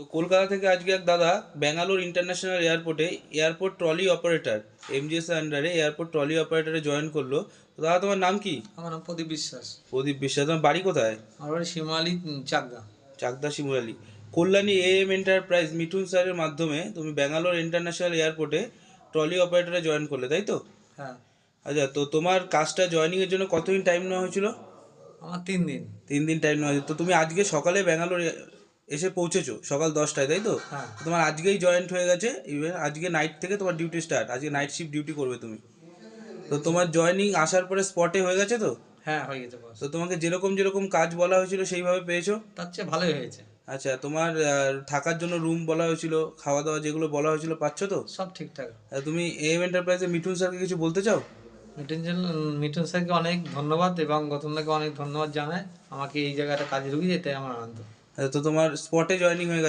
তো কলকাতা থেকে আজকে এক দাদা ব্যাঙ্গালোর ইন্টারন্যাশনাল এয়ারপোর্টে এয়ারপোর্ট ট্রলি অপারেটর এমজিএস আন্ডারে এয়ারপোর্ট ট্রলি অপারেটরে জয়েন করল। তো দাদা তোমার নাম কি? আমার নাম প্রদীপ বিশ্বাস। প্রদীপ বিশ্বাস তোমার বাড়ি কোথায়? আমার বাড়ি শিমালি চাকদা। চাকদা শিমুরালি। কল্যাণী এএম এন্টারপ্রাইজ মিঠুন স্যারের মাধ্যমে তুমি ব্যাঙ্গালোর ইন্টারন্যাশনাল এয়ারপোর্টে ট্রলি অপারেটরে জয়েন করলে তাই তো? হ্যাঁ। আচ্ছা তো তোমার কাজটা জয়েনিংয়ের জন্য কতদিন টাইম নেওয়া হয়েছিল? আমার তিন দিন। তিন দিন টাইম নেওয়া হয়েছিল তো তুমি আজকে সকালে ব্যাঙ্গালোর এসে পৌঁছেছো সকাল দশটায় তাই তো? হ্যাঁ। তোমার আজকেই জয়েন্ট হয়ে গেছে ইভেন আজকে নাইট থেকে তোমার ডিউটি স্টার্ট আজকে নাইট শিফট ডিউটি করবে তুমি। তো তোমার জয়েনিং আসার পরে স্পটে হয়ে গেছে তো? হ্যাঁ হয়ে গেছে তো তোমাকে যেরকম যেরকম কাজ বলা হয়েছিল সেইভাবে পেয়েছ? তার চেয়ে ভালোই হয়েছে। আচ্ছা তোমার থাকার জন্য রুম বলা হয়েছিল খাওয়া দাওয়া যেগুলো বলা হয়েছিল পাচ্ছ তো? সব ঠিকঠাক। তুমি এম এন্টারপ্রাইজে মিঠুন স্যারকে কিছু বলতে চাও? মিঠুন মিঠুন স্যারকে অনেক ধন্যবাদ এবং গৌতমদাকে অনেক ধন্যবাদ জানাই আমাকে এই জায়গাটা কাজে ঢুকিয়ে যেতে আমার আনন্দ। তো তোমার স্পটে জয়েনিং হয়ে গেছে।